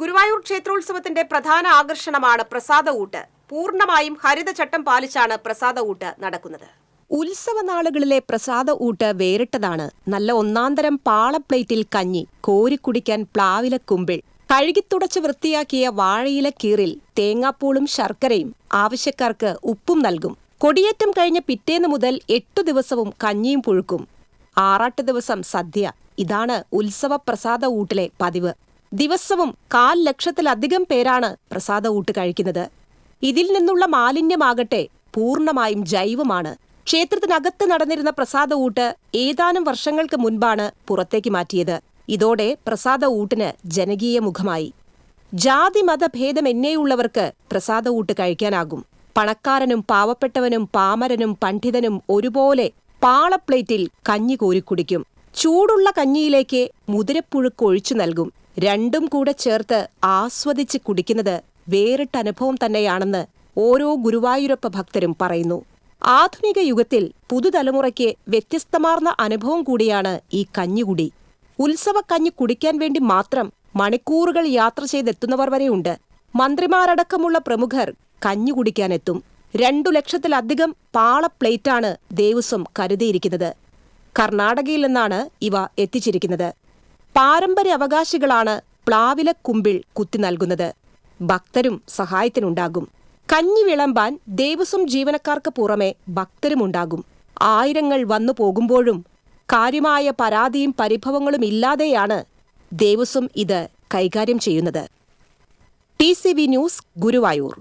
ഗുരുവായൂർ ക്ഷേത്രോത്സവത്തിന്റെ പ്രധാന ആകർഷണമാണ് പ്രസാദ ഊട്ട്. പൂർണമായും ഹരിതചട്ടം പാലിച്ചാണ് പ്രസാദ ഊട്ട് നടക്കുന്നത്. ഉത്സവ നാളുകളിലെ പ്രസാദ ഊട്ട് വേറിട്ടതാണ്. നല്ല ഒന്നാന്തരം പാളപ്ലേറ്റിൽ കഞ്ഞി കോരിക്കുടിക്കാൻ പ്ലാവില കുമ്പിൾ കഴുകിത്തുടച്ച് വൃത്തിയാക്കിയ വാഴയില കീറിൽ തേങ്ങാപ്പൂളും ശർക്കരയും ആവശ്യക്കാർക്ക് ഉപ്പും നൽകും. കൊടിയേറ്റം കഴിഞ്ഞ പിറ്റേന്ന് മുതൽ എട്ടു ദിവസവും കഞ്ഞിയും പുഴുക്കും. ആറാട്ട് ദിവസം സദ്യ. ഇതാണ് ഉത്സവ പ്രസാദ ഊട്ടിലെ പതിവ്. ദിവസവും കാൽ ലക്ഷത്തിലധികം പേരാണ് പ്രസാദ ഊട്ട് കഴിക്കുന്നത്. ഇതിൽ നിന്നുള്ള മാലിന്യമാകട്ടെ പൂർണമായും ജൈവമാണ്. ക്ഷേത്രത്തിനകത്ത് നടന്നിരുന്ന പ്രസാദ ഊട്ട് ഏതാനും വർഷങ്ങൾക്ക് മുൻപാണ് പുറത്തേക്ക് മാറ്റിയത്. ഇതോടെ പ്രസാദ ഊട്ടിന് ജനകീയ മുഖമായി. ജാതി മതഭേദമെന്നേയുള്ളവർക്ക് പ്രസാദ ഊട്ട് കഴിക്കാനാകും. പണക്കാരനും പാവപ്പെട്ടവനും പാമരനും പണ്ഡിതനും ഒരുപോലെ പാളപ്ലേറ്റിൽ കഞ്ഞി കോരിക്കുടിക്കും. ചൂടുള്ള കഞ്ഞിയിലേക്ക് മുതിരപ്പുഴുക്ക് ഒഴിച്ചു നൽകും. രണ്ടും കൂടെ ചേർത്ത് ആസ്വദിച്ച് കുടിക്കുന്നത് വേറിട്ട അനുഭവം തന്നെയാണെന്ന് ഓരോ ഗുരുവായൂരപ്പ ഭക്തരും പറയുന്നു. ആധുനിക യുഗത്തിൽ പുതുതലമുറയ്ക്ക് വ്യത്യസ്തമാർന്ന അനുഭവം കൂടിയാണ് ഈ കഞ്ഞികുടി. ഉത്സവക്കഞ്ഞി കുടിക്കാൻ വേണ്ടി മാത്രം മണിക്കൂറുകൾ യാത്ര ചെയ്തെത്തുന്നവർ വരെയുണ്ട്. മന്ത്രിമാരടക്കമുള്ള പ്രമുഖർ കഞ്ഞി കുടിക്കാനെത്തും രണ്ടു ലക്ഷത്തിലധികം പാള പ്ലേറ്റാണ് ദേവസ്വം കരുതിയിരിക്കുന്നത്. കർണാടകയിൽ നിന്നാണ് ഇവ എത്തിച്ചിരിക്കുന്നത്. പാരമ്പര്യ അവകാശികളാണ് പ്ലാവില കുമ്പിൾ കുത്തി നൽകുന്നത്. ഭക്തരും സഹായത്തിനുണ്ടാകും. കഞ്ഞി വിളമ്പാൻ ദേവസ്വം ജീവനക്കാർക്ക് പുറമെ ഭക്തരുമുണ്ടാകും. ആയിരങ്ങൾ വന്നു പോകുമ്പോഴും കാര്യമായ പരാതിയും പരിഭവങ്ങളും ഇല്ലാതെയാണ് ദേവസ്വം ഇത് കൈകാര്യം ചെയ്യുന്നത്. T news Guruvayur.